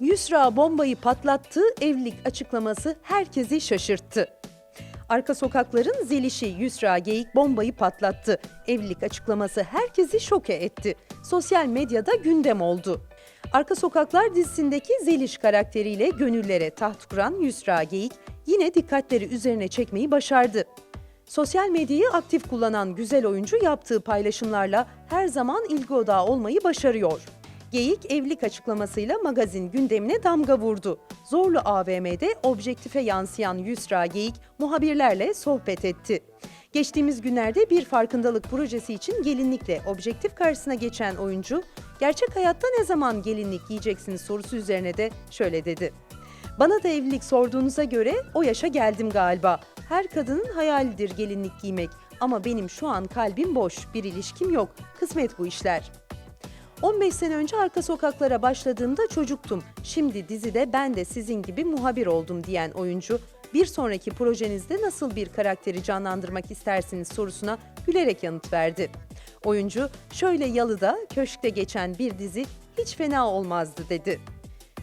Yusra bombayı patlattı, evlilik açıklaması herkesi şaşırttı. Arka sokakların zelişi Yusra Geyik bombayı patlattı. Evlilik açıklaması herkesi şoke etti. Sosyal medyada gündem oldu. Arka Sokaklar dizisindeki Zeliş karakteriyle gönüllere taht kuran Yusra Geyik yine dikkatleri üzerine çekmeyi başardı. Sosyal medyayı aktif kullanan güzel oyuncu yaptığı paylaşımlarla her zaman ilgi odağı olmayı başarıyor. Geyik evlilik açıklamasıyla magazin gündemine damga vurdu. Zorlu AVM'de objektife yansıyan Yusra Geyik muhabirlerle sohbet etti. Geçtiğimiz günlerde bir farkındalık projesi için gelinlikle objektif karşısına geçen oyuncu, gerçek hayatta ne zaman gelinlik giyeceksiniz sorusu üzerine de şöyle dedi. Bana da evlilik sorduğunuza göre o yaşa geldim galiba. Her kadının hayalidir gelinlik giymek ama benim şu an kalbim boş, bir ilişkim yok. Kısmet bu işler. 15 sene önce arka sokaklara başladığımda çocuktum. Şimdi dizide ben de sizin gibi muhabir oldum diyen oyuncu, bir sonraki projenizde nasıl bir karakteri canlandırmak istersiniz sorusuna gülerek yanıt verdi. Oyuncu, şöyle yalıda, köşkte geçen bir dizi hiç fena olmazdı dedi.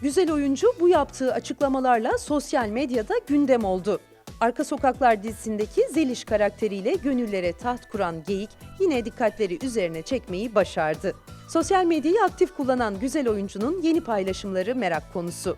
Güzel oyuncu bu yaptığı açıklamalarla sosyal medyada gündem oldu. Arka Sokaklar dizisindeki Zeliş karakteriyle gönüllere taht kuran Geyik yine dikkatleri üzerine çekmeyi başardı. Sosyal medyayı aktif kullanan güzel oyuncunun yeni paylaşımları merak konusu.